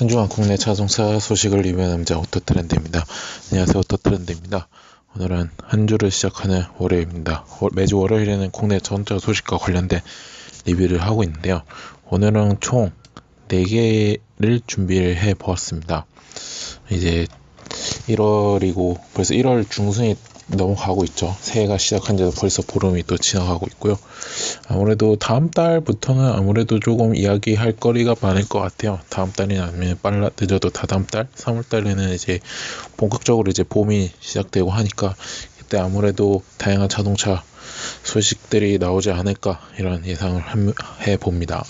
한 주간 국내 자동차 소식을 리뷰하는 남자 오토트렌드입니다. 안녕하세요 오토트렌드입니다. 오늘은 한 주를 시작하는 월요일입니다. 매주 월요일에는 국내 자동차 소식과 관련된 리뷰를 하고 있는데요. 오늘은 총 4개를 준비를 해 보았습니다. 이제 1월이고 벌써 1월 중순이 넘어가고 있죠. 새해가 시작한 지도 벌써 보름이 또 지나가고 있고요. 아무래도 다음 달부터는 아무래도 조금 이야기할 거리가 많을 것 같아요. 다음 달이 아니면 빨라 늦어도 다다음 달, 3월 달에는 이제 본격적으로 이제 봄이 시작되고 하니까 그때 아무래도 다양한 자동차 소식들이 나오지 않을까 이런 예상을 해 봅니다.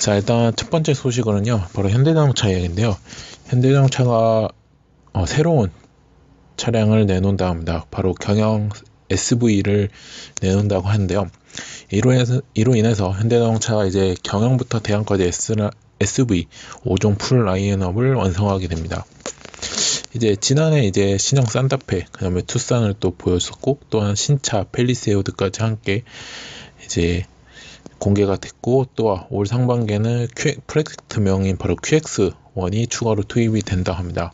자 일단 첫 번째 소식은요 바로 현대자동차 이야기인데요. 현대자동차가 어, 새로운 차량을 내놓는다 합니다. 바로 경영 SV를 내놓는다고 하는데요. 이로 인해서, 이로 인해서 현대자동차가 이제 경영부터 대형까지 SV 5종 풀 라인업을 완성하게 됩니다. 이제 지난해 이제 신형 산타페, 그 다음에 투싼을 또 보였었고 또한 신차 펠리세우드까지 함께 이제 공개가 됐고 또올 상반기에는 프로젝트명인 바로 QX1이 추가로 투입이 된다 합니다.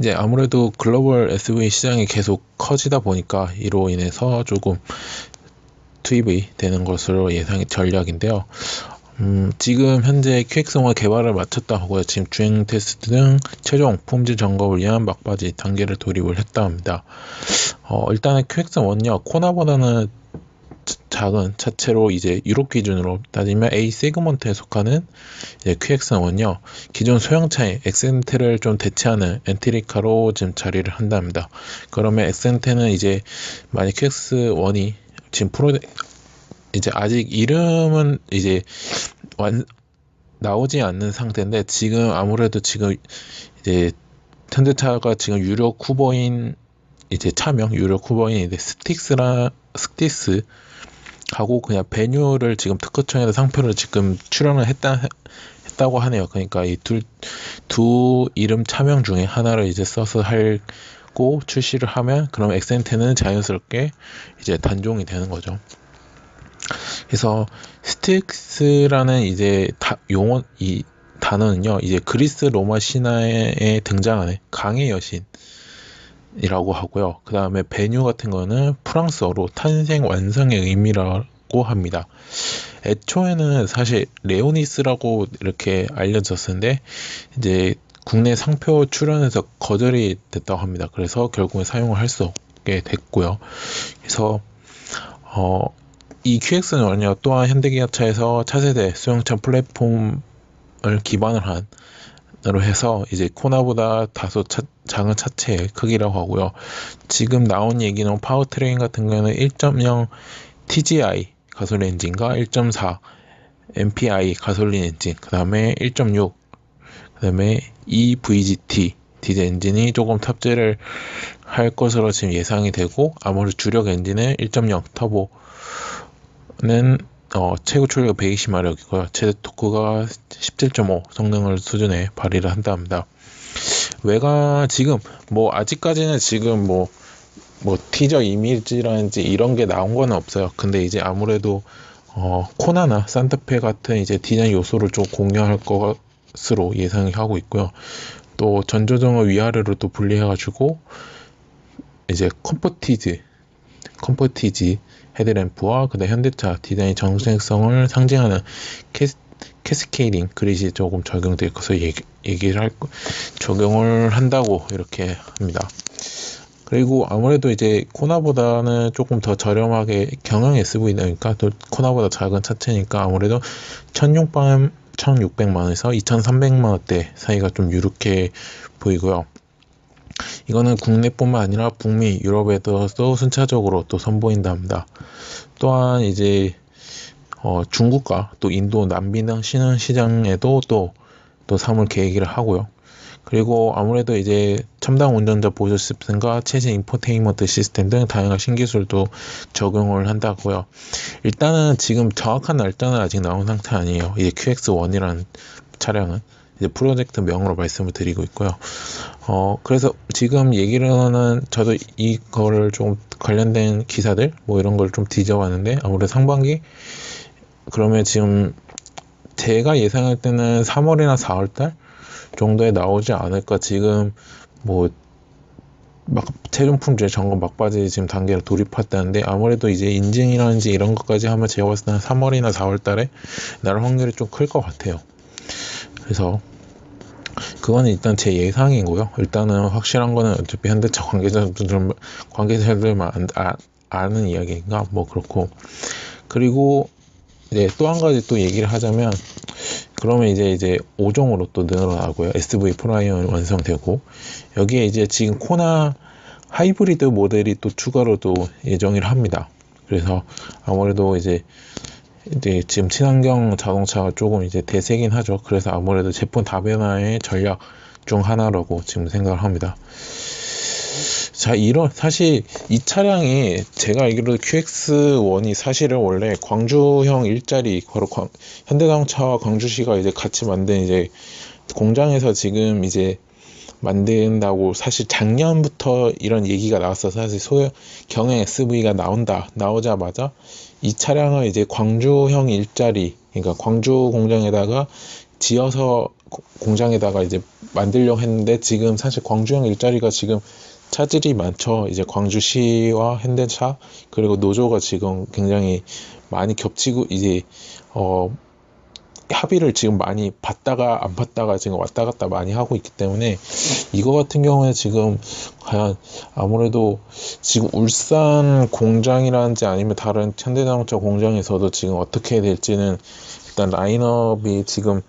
이제 아무래도 글로벌 SV 시장이 계속 커지다 보니까 이로 인해서 조금 투입이 되는 것으로 예상이 전략인데요. 음, 지금 현재 QX5 개발을 마쳤다 하고요. 지금 주행 테스트 등 최종 품질 점검을 위한 막바지 단계를 돌입을 했다 합니다. 어, 일단은 QX1요. 코나보다는 작은 차체로 이제 유럽 기준으로 따지면 A 세그먼트에 속하는 이제 QX1은요 기존 소형차의 엑센테를 좀 대체하는 엔트리카로 지금 자리를 한답니다. 그러면 엑센테는 이제 만약 QX1이 지금 프로 이제 아직 이름은 이제 완 나오지 않는 상태인데 지금 아무래도 지금 이제 현대차가 지금 유력 후보인 이제 차명 유력 후보인 이제 스틱스라 스티스 하고 그냥 베뉴를 지금 특허청에서 상표를 지금 출연을 했다 했다고 하네요. 그러니까 이 둘 두 이름 차명 중에 하나를 이제 써서 할고 출시를 하면 그럼 엑센트는 자연스럽게 이제 단종이 되는 거죠. 그래서 스틱스라는 이제 다, 용어 이 단어는요 이제 그리스 로마 신화에 등장하는 강의 여신 이라고 하고요. 그 다음에 베뉴 같은 거는 프랑스어로 탄생 완성의 의미라고 합니다. 애초에는 사실 레오니스라고 이렇게 알려졌었는데 이제 국내 상표 출연에서 거절이 됐다고 합니다. 그래서 결국에 사용을 할 수 없게 됐고요. 그래서 어, 이 QX는요 또한 현대기아차에서 차세대 수용차 플랫폼을 기반을 한 으로 해서 이제 코나보다 다소 차, 작은 차체의 크기라고 하고요. 지금 나온 얘기는 파워트레인 같은 경우는 1.0 TGI 가솔린 엔진과 1.4 MPI 가솔린 엔진, 그 다음에 1.6, 그 다음에 EVGT 디젤 엔진이 조금 탑재를 할 것으로 지금 예상이 되고 아무래도 주력 엔진은 1.0 터보는 어, 최고 출력 120마력이고요. 최대 토크가 17.5 성능을 수준에 발휘를 한다 합니다. 외가 지금 뭐 아직까지는 지금 뭐뭐 뭐 티저 이미지라든지 이런 게 나온 건 없어요. 근데 이제 아무래도 어, 코나나 산타페 같은 이제 디자인 요소를 좀 공유할 것으로 예상을 하고 있고요. 또 전조등을 위아래로 또 분리해가지고 이제 컴포티즈, 컴포티지 헤드램프와 그다음 현대차 디자인 정생성을 상징하는 캐스, 캐스케이딩 그릿이 조금 적용될 것을 얘기, 얘기를 할 적용을 한다고 이렇게 합니다. 그리고 아무래도 이제 코나보다는 조금 더 저렴하게 경영 SV니까 또 코나보다 작은 차체니까 아무래도 1600, 1600만 원에서 2300만 원대 사이가 좀 유력해 보이고요. 이거는 국내뿐만 아니라 북미, 유럽에도 순차적으로 또 선보인답니다. 또한 이제 어, 중국과 또 인도, 남미 등 신흥 시장에도 또, 또 삼을 계획을 하고요. 그리고 아무래도 이제 첨단 운전자 보조 시스템과 최신 인포테인먼트 시스템 등 다양한 신기술도 적용을 한다고요. 일단은 지금 정확한 날짜는 아직 나온 상태 아니에요. 이제 QX1이라는 차량은. 이제 프로젝트 명으로 말씀을 드리고 있고요. 어, 그래서 지금 얘기로는 저도 이거를 좀 관련된 기사들 뭐 이런 걸 좀 뒤져봤는데 아무래도 상반기 그러면 지금 제가 예상할 때는 3월이나 4월달 정도에 나오지 않을까 지금 뭐 막 최종 품질 점검 막바지 지금 단계로 돌입했다는데 아무래도 이제 인증이라든지 이런 것까지 하면 제가 봤을 때는 3월이나 4월 달에 날 확률이 좀 클 것 같아요. 그래서 그거는 일단 제 예상이고요. 일단은 확실한 거는 어차피 현대차 관계자들 관계자들만 아, 아는 이야기인가 뭐 그렇고 그리고 이제 또한 가지 또 얘기를 하자면 그러면 이제 이제 5종으로 또 늘어나고요. SV 프라이언 완성되고 여기에 이제 지금 코나 하이브리드 모델이 또 추가로 또 예정을 합니다. 그래서 아무래도 이제 이제 지금 친환경 자동차가 조금 이제 대세긴 하죠. 그래서 아무래도 제품 다변화의 전략 중 하나라고 지금 생각을 합니다. 자, 이런, 사실 이 차량이 제가 알기로 QX1이 사실은 원래 광주형 일자리, 바로 광, 현대자동차와 광주시가 이제 같이 만든 이제 공장에서 지금 이제 만든다고 사실 작년부터 이런 얘기가 나왔어 사실 소형 경행 SV가 나온다 나오자마자 이 차량을 이제 광주형 일자리 그러니까 광주 공장에다가 지어서 공장에다가 이제 만들려고 했는데 지금 사실 광주형 일자리가 지금 차질이 많죠. 이제 광주시와 현대차 그리고 노조가 지금 굉장히 많이 겹치고 이제 어 합의를 지금 많이 받다가 안 받다가 지금 왔다 갔다 많이 하고 있기 때문에 이거 같은 경우에 지금 과연 아무래도 지금 울산 공장이라든지 아니면 다른 현대자동차 공장에서도 지금 어떻게 될지는 일단 라인업이 지금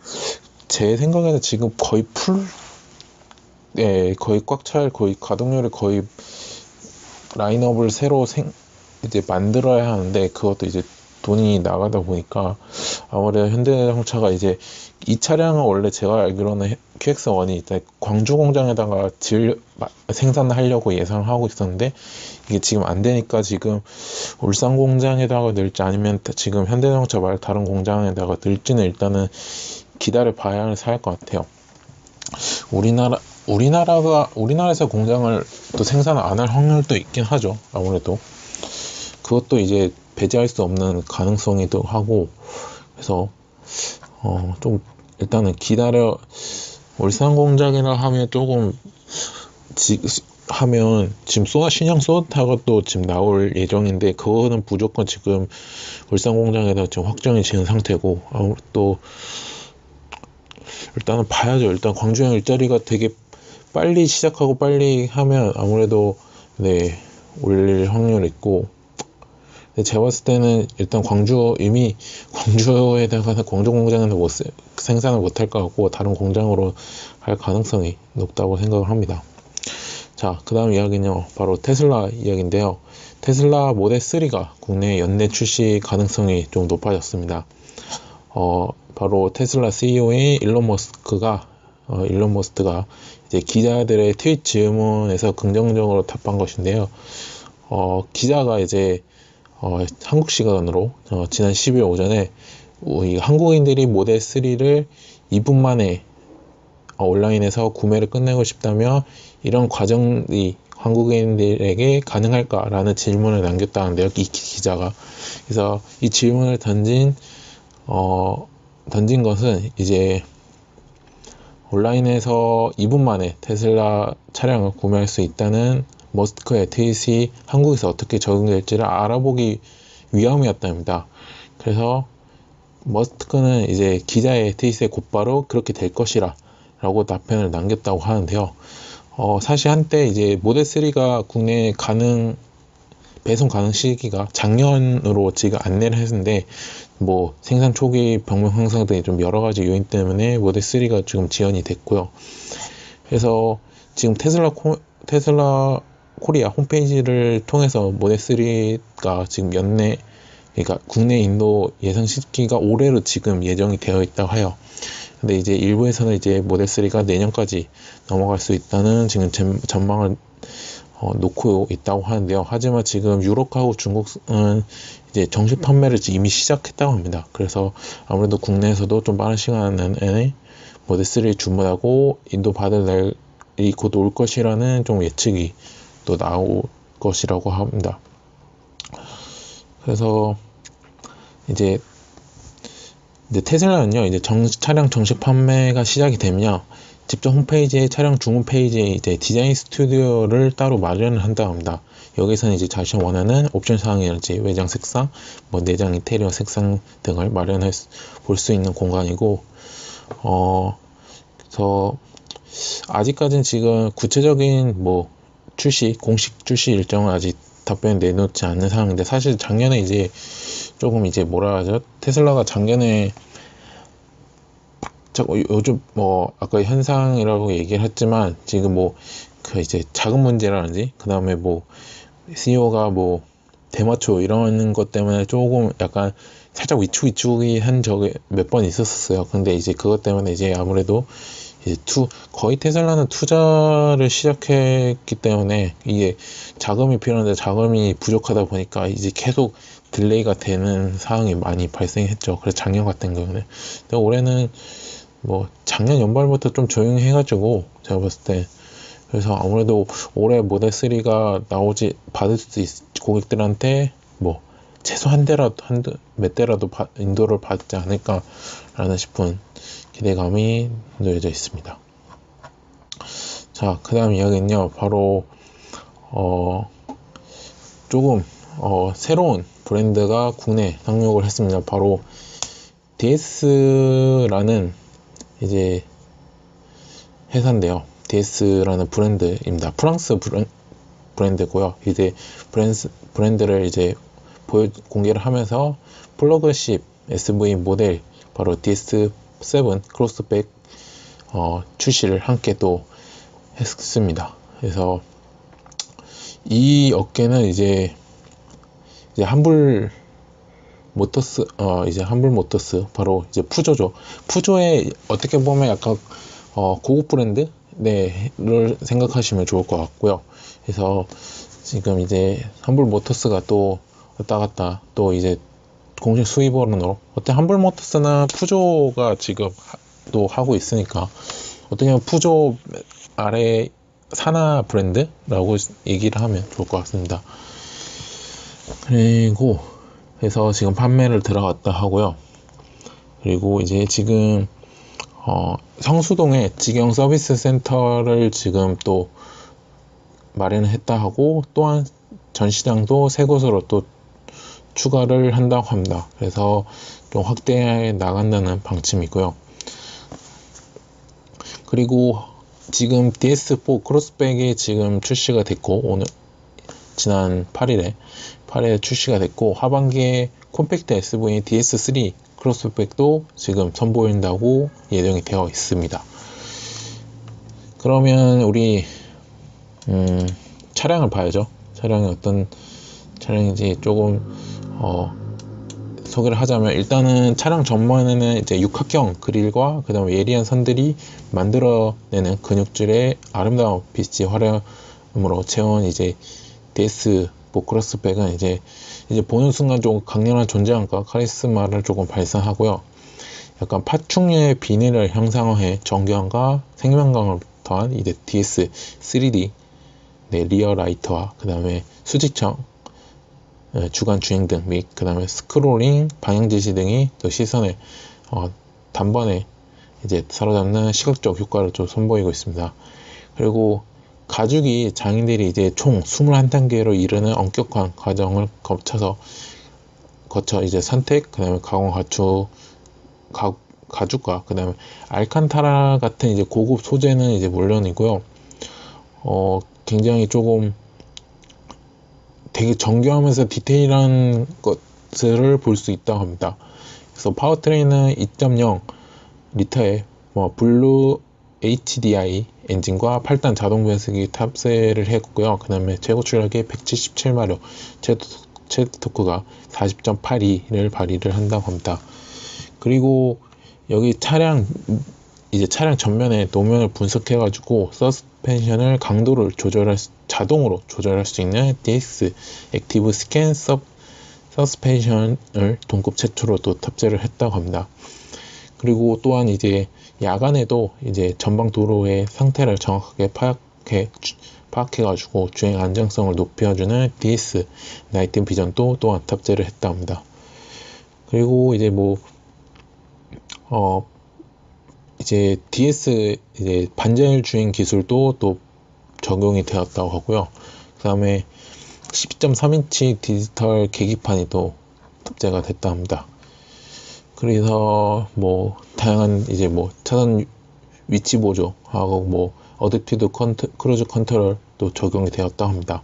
제 생각에는 지금 거의 풀 예, 거의 꽉 찰 거의 가동률이 거의 라인업을 새로 생 이제 만들어야 하는데 그것도 이제 돈이 나가다 보니까 아무래도 현대자동차가 이제 이 차량은 원래 제가 알기로는 QX1이 이제 광주 공장에다가 질 생산하려고 예상을 하고 있었는데 이게 지금 안 되니까 지금 울산 공장에다가 넣을지 아니면 지금 현대자동차 말 다른 공장에다가 넣을지는 일단은 기다려 봐야 할것 같아요. 우리나라 우리나라가 우리나라에서 공장을 또 생산 안 할 확률도 있긴 하죠. 아무래도 그것도 이제 배제할 수 없는 가능성이도 하고 그래서 어 좀 일단은 기다려 울산 공장이라 하면 조금 지, 하면 지금 소아 신형 소나타가 또 지금 나올 예정인데 그거는 무조건 지금 울산 공장에다 지금 확정이 지은 상태고 또 일단은 봐야죠. 일단 광주형 일자리가 되게 빨리 시작하고 빨리 하면 아무래도 네 올릴 확률 있고 제가 봤을 때는 일단 광주 이미 광주에다가 광주 공장에서 못 생산을 못 할 것 같고 다른 공장으로 할 가능성이 높다고 생각을 합니다. 자, 그 다음 이야기는요, 바로 테슬라 이야기인데요. 테슬라 모델 3가 국내 연내 출시 가능성이 좀 높아졌습니다. 어, 바로 테슬라 CEO인 일론 머스크가 어, 일론 머스크가 이제 기자들의 트윗 질문에서 긍정적으로 답한 것인데요. 어, 기자가 이제 어, 한국 시간으로 어, 지난 10일 오전에 이 한국인들이 모델 3를 2분 만에 어, 온라인에서 구매를 끝내고 싶다면 이런 과정이 한국인들에게 가능할까라는 질문을 남겼다는데요. 이 기자가 그래서 이 질문을 던진 어, 던진 것은 이제 온라인에서 2분 만에 테슬라 차량을 구매할 수 있다는 머스크의 트윗이 한국에서 어떻게 적용될지를 알아보기 위함이었답니다. 그래서 머스크는 이제 기자의 트윗에 곧바로 그렇게 될 것이라 라고 답변을 남겼다고 하는데요. 어, 사실 한때 이제 모델 3가 국내에 가능 배송 가능 시기가 작년으로 지금 안내를 했는데 뭐 생산 초기 병명 향상 등의 좀 여러 가지 요인 때문에 모델 3가 지금 지연이 됐고요. 그래서 지금 테슬라 코, 테슬라 코리아 홈페이지를 통해서 모델 3가 지금 연내 그러니까 국내 인도 예상 시기가 올해로 지금 예정이 되어 있다고 해요. 근데 이제 일부에서는 이제 모델 3가 내년까지 넘어갈 수 있다는 지금 전망을 어, 놓고 있다고 하는데요. 하지만 지금 유럽하고 중국은 이제 정식 판매를 이미 시작했다고 합니다. 그래서 아무래도 국내에서도 좀 빠른 시간 안에 모델 3를 주문하고 인도 받을 날이 곧 올 것이라는 좀 예측이 또 나올 것이라고 합니다. 그래서 이제 이제 테슬라는요, 이제 정, 차량 정식 판매가 시작이 되면요, 직접 홈페이지에 차량 주문 페이지에 이제 디자인 스튜디오를 따로 마련을 한다고 합니다. 여기서는 이제 자신이 원하는 옵션 사항이랄지 외장 색상, 뭐 내장 인테리어 색상 등을 마련해 볼 수 있는 공간이고, 어, 그래서 아직까지는 지금 구체적인 뭐 출시, 공식 출시 일정은 아직 답변 내놓지 않는 상황인데 사실 작년에 이제 조금 이제 뭐라 하죠? 테슬라가 작년에 요즘 뭐 아까 현상이라고 얘기를 했지만 지금 뭐 그 이제 작은 문제라든지 그 다음에 뭐 CEO가 뭐 대마초 이런 것 때문에 조금 약간 살짝 위축위축이 한 적이 몇 번 있었어요. 근데 이제 그것 때문에 이제 아무래도 이제 투 거의 테슬라는 투자를 시작했기 때문에 이게 자금이 필요한데 자금이 부족하다 보니까 이제 계속 딜레이가 되는 상황이 많이 발생했죠. 그래서 작년 같은 경우는 근데 올해는 뭐 작년 연말부터 좀 조용히 해가지고 제가 봤을 때 그래서 아무래도 올해 모델 3가 나오지 받을 수 있, 고객들한테 뭐 최소 한 대라도 한 몇 대라도 바, 인도를 받지 않을까라는 싶은 기대감이 놓여져 있습니다. 자, 그 다음 이야기는요, 바로 어 조금 어 새로운 브랜드가 국내 상륙을 했습니다. 바로 DS라는 이제 회사인데요. DS라는 브랜드입니다. 프랑스 브랜드고요. 이제 브랜드, 브랜드를 이제 보여, 공개를 하면서 플러그십 SV 모델 바로 DS7 크로스백 어, 출시를 함께 또 했습니다. 그래서 이 어깨는 이제 이제 한불 모터스 어 이제 한불 모터스 바로 이제 푸조죠. 푸조의 어떻게 보면 약간 어 고급 브랜드 네를 생각하시면 좋을 것 같고요. 그래서 지금 이제 한불 모터스가 또 왔다 갔다 또 이제 공식 수입원으로 어때 한불 모터스나 푸조가 지금 또 하고 있으니까 어떻게 보면 푸조 아래 산하 브랜드라고 얘기를 하면 좋을 것 같습니다. 그리고 해서 지금 판매를 들어갔다 하고요. 그리고 이제 지금 어, 성수동에 직영 서비스 센터를 지금 또 마련했다 하고 또한 전시장도 새 곳으로 또 추가를 한다고 합니다. 그래서 좀 확대해 나간다는 방침이고요. 그리고 지금 DS4 크로스백이 지금 출시가 됐고 오늘 지난 8일에 8일에 출시가 됐고 하반기에 콤팩트 SV DS3 크로스백도 지금 선보인다고 예정이 되어 있습니다. 그러면 우리 음, 차량을 봐야죠. 차량이 어떤 차량인지 조금 어, 소개를 하자면 일단은 차량 전면에는 이제 육각형 그릴과 그 다음에 예리한 선들이 만들어내는 근육줄의 아름다운 빛이 화려함으로 채운 이제 DS 보크로스백은 이제 이제 보는 순간 좀 강렬한 존재감과 카리스마를 조금 발산하고요. 약간 파충류의 비닐을 형상화해 정교함과 생명감을 더한 이제 DS 3D 네, 리어 라이트와 그 다음에 수직청 네, 주간 주행 등 및 그 다음에 스크롤링 방향 지시 등이 또 시선에 어, 단번에 이제 사로잡는 시각적 효과를 좀 선보이고 있습니다. 그리고 가죽이 장인들이 이제 총 21단계로 이르는 엄격한 과정을 거쳐서 거쳐 이제 선택, 그 다음에 가공 가축, 가, 가죽과 그 다음에 알칸타라 같은 이제 고급 소재는 이제 물론이고요. 어, 굉장히 조금 되게 정교하면서 디테일한 것들을 볼 수 있다고 합니다. 그래서 파워트레인은 2.0 리터의 뭐 블루 HDI 엔진과 8단 자동 변속기 탑재를 했고요. 그 다음에 최고 출력이 177마력, 최대, 최대 토크가 40.82를 발휘를 한다고 합니다. 그리고 여기 차량 이제 차량 전면에 노면을 분석해 가지고 서스펜션을 강도를 조절할 수, 자동으로 조절할 수 있는 DS 액티브 스캔 서, 서스펜션을 동급 최초로 또 탑재를 했다고 합니다. 그리고 또한 이제 야간에도 이제 전방 도로의 상태를 정확하게 파악해 파악해가지고 주행 안정성을 높여주는 DS 나이트 비전도 또한 탑재를 했다 합니다. 그리고 이제 뭐 어, 이제 DS 이제 반자율 주행 기술도 또 적용이 되었다고 하고요. 그 다음에 12.3인치 디지털 계기판이 또 탑재가 됐다 합니다. 그래서 뭐 다양한 이제 뭐 차선 위치 보조하고 뭐 어댑티드 컨트, 크루즈 컨트롤도 적용이 되었다 합니다.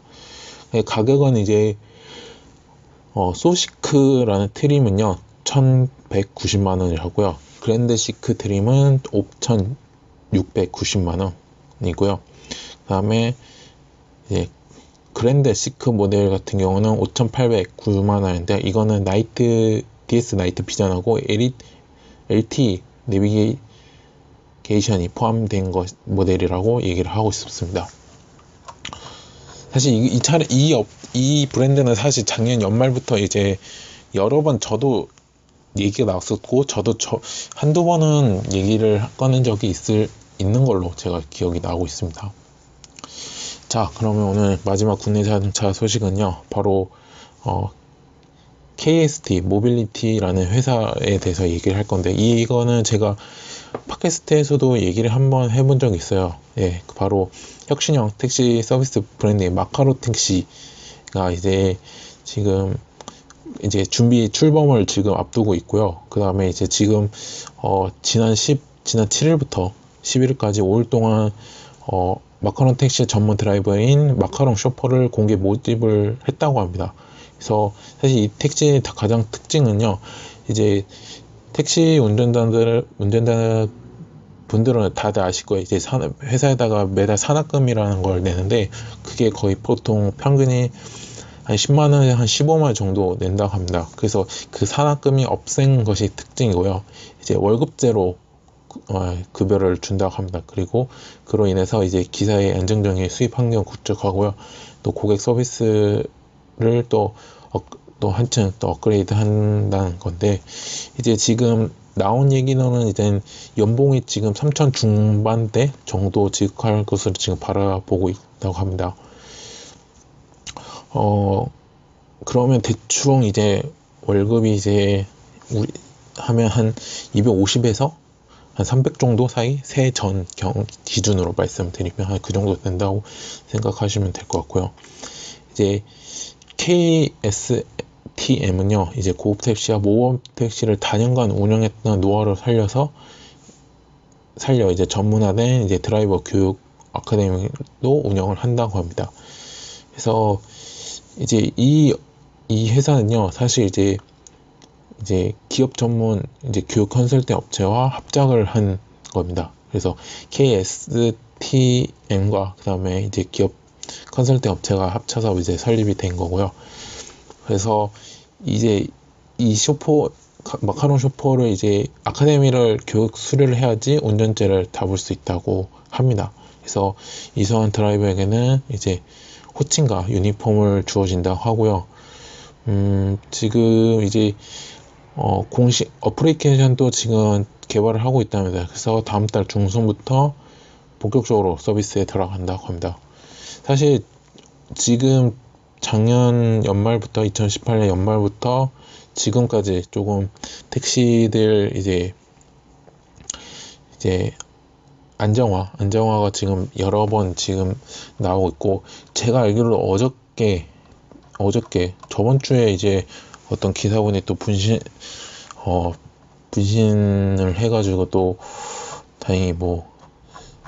가격은 이제 어, 소시크라는 트림은요 1190만 원이라고요. 그랜드 시크 트림은 5690만 원이고요. 그 다음에 이제 그랜드 시크 모델 같은 경우는 5809만 원인데 이거는 나이트 DS 나이트 비전하고 LT 내비게이션이 포함된 것 모델이라고 얘기를 하고 있습니다. 사실 이, 이 차를 이, 업, 이 브랜드는 사실 작년 연말부터 이제 여러 번 저도 얘기가 나왔었고 저도 저 한두 번은 얘기를 꺼낸 적이 있을 있는 걸로 제가 기억이 나고 있습니다. 자, 그러면 오늘 마지막 국내 자동차 소식은요. 바로 어, KST 모빌리티라는 회사에 대해서 얘기를 할 건데 이거는 제가 팟캐스트에서도 얘기를 한번 해본 적이 있어요. 예, 바로 혁신형 택시 서비스 브랜드의 마카로 택시가 이제 지금 이제 준비 출범을 지금 앞두고 있고요. 그 다음에 이제 지금 어 지난 10 지난 7일부터 11일까지 5일 동안 어 마카롱 택시 전문 드라이버인 마카롱 쇼퍼를 공개 모집을 했다고 합니다. 그래서 사실 이 택시의 가장 특징은요. 이제 택시 운전자들 운전자 분들은 다들 아실 거예요. 이제 산, 회사에다가 매달 산학금이라는 걸 내는데 그게 거의 보통 평균이 한 10만 원에 한 15만 원 정도 낸다고 합니다. 그래서 그 산학금이 없앤 것이 특징이고요. 이제 월급제로 어, 급여를 준다고 합니다. 그리고 그로 인해서 이제 기사의 안정적인 수입 환경 구축하고요. 또 고객 서비스 를 또, 어, 또 한층 또 업그레이드 한다는 건데, 이제 지금 나온 얘기는 이제 연봉이 지금 3천 중반대 정도 지급할 것으로 지금 바라보고 있다고 합니다. 어, 그러면 대충 이제 월급이 이제 우리 하면 한 250에서 한 300 정도 사이 세 전 경 기준으로 말씀드리면 한 그 정도 된다고 생각하시면 될 것 같고요. 이제 KSTM은요, 이제 고급 택시와 모범 택시를 다년간 운영했던 노하우를 살려서 살려 이제 전문화된 이제 드라이버 교육 아카데미도 운영을 한다고 합니다. 그래서 이제 이, 이 회사는요, 사실 이제, 이제 기업 전문 이제 교육 컨설팅 업체와 합작을 한 겁니다. 그래서 KSTM과 그 다음에 이제 기업 컨설팅 업체가 합쳐서 이제 설립이 된 거고요. 그래서 이제 이 쇼퍼, 마카롱 쇼퍼를 이제 아카데미를 교육 수료를 해야지 운전죄를 잡을 수 있다고 합니다. 그래서 이소환 드라이버에게는 이제 호칭과 유니폼을 주어진다고 하고요. 음, 지금 이제 어, 공식 어플리케이션도 지금 개발을 하고 있답니다. 그래서 다음 달 중순부터 본격적으로 서비스에 들어간다고 합니다. 사실 지금 작년 연말부터 2018년 연말부터 지금까지 조금 택시들 이제 이제 안정화, 안정화가 지금 여러 번 지금 나오고 있고, 제가 알기로 어저께, 어저께, 저번 주에 이제 어떤 기사분이 또 분신, 어, 분신을 해가지고 또 다행히 뭐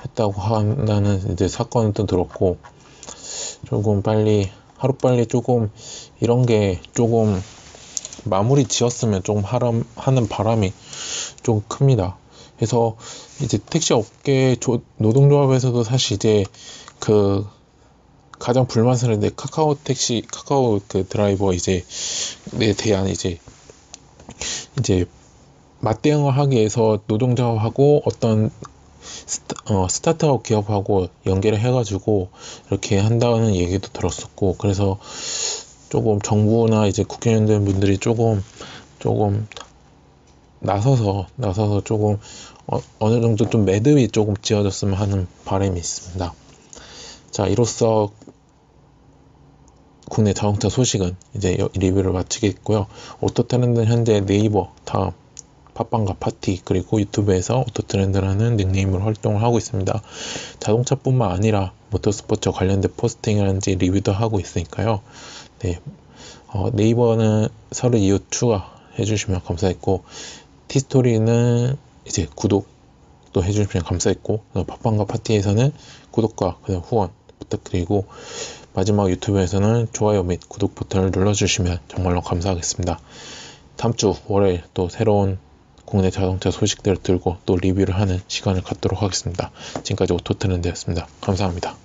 했다고 한다는 이제 사건은 또 들었고, 조금 빨리, 하루빨리 조금 이런 게 조금 마무리 지었으면 조금 하람, 하는 바람이 좀 큽니다. 그래서 이제 택시 업계 조, 노동조합에서도 사실 이제 그 가장 불만스러운데 카카오 택시 카카오 그 드라이버 이제 에 대한 이제 이제 맞대응을 하기 위해서 노동조합하고 어떤 스타, 어, 스타트업 기업하고 연계를 해가지고 이렇게 한다는 얘기도 들었었고 그래서 조금 정부나 이제 국회의원들 분들이 조금 조금 나서서 나서서 조금 어, 느 정도 좀 매듭이 조금 지어졌으면 하는 바람이 있습니다. 자 이로써 국내 자동차 소식은 이제 리뷰를 마치겠고요. 오토트렌드 현재 네이버 다음 팟빵과 파티 그리고 유튜브에서 오토트렌드라는 닉네임으로 활동을 하고 있습니다. 자동차뿐만 아니라 모터스포츠 관련된 포스팅이라든지 리뷰도 하고 있으니까요. 네, 어, 네이버는 서류 이후 추가해 주시면 감사했고 티스토리는 이제 구독도 해주시면 감사했고 팟빵과 파티에서는 구독과 그다음 후원 부탁드리고 마지막 유튜브에서는 좋아요 및 구독 버튼을 눌러주시면 정말로 감사하겠습니다. 다음 주 월요일 또 새로운 국내 자동차 소식들을 들고 또 리뷰를 하는 시간을 갖도록 하겠습니다. 지금까지 오토트렌드였습니다. 감사합니다.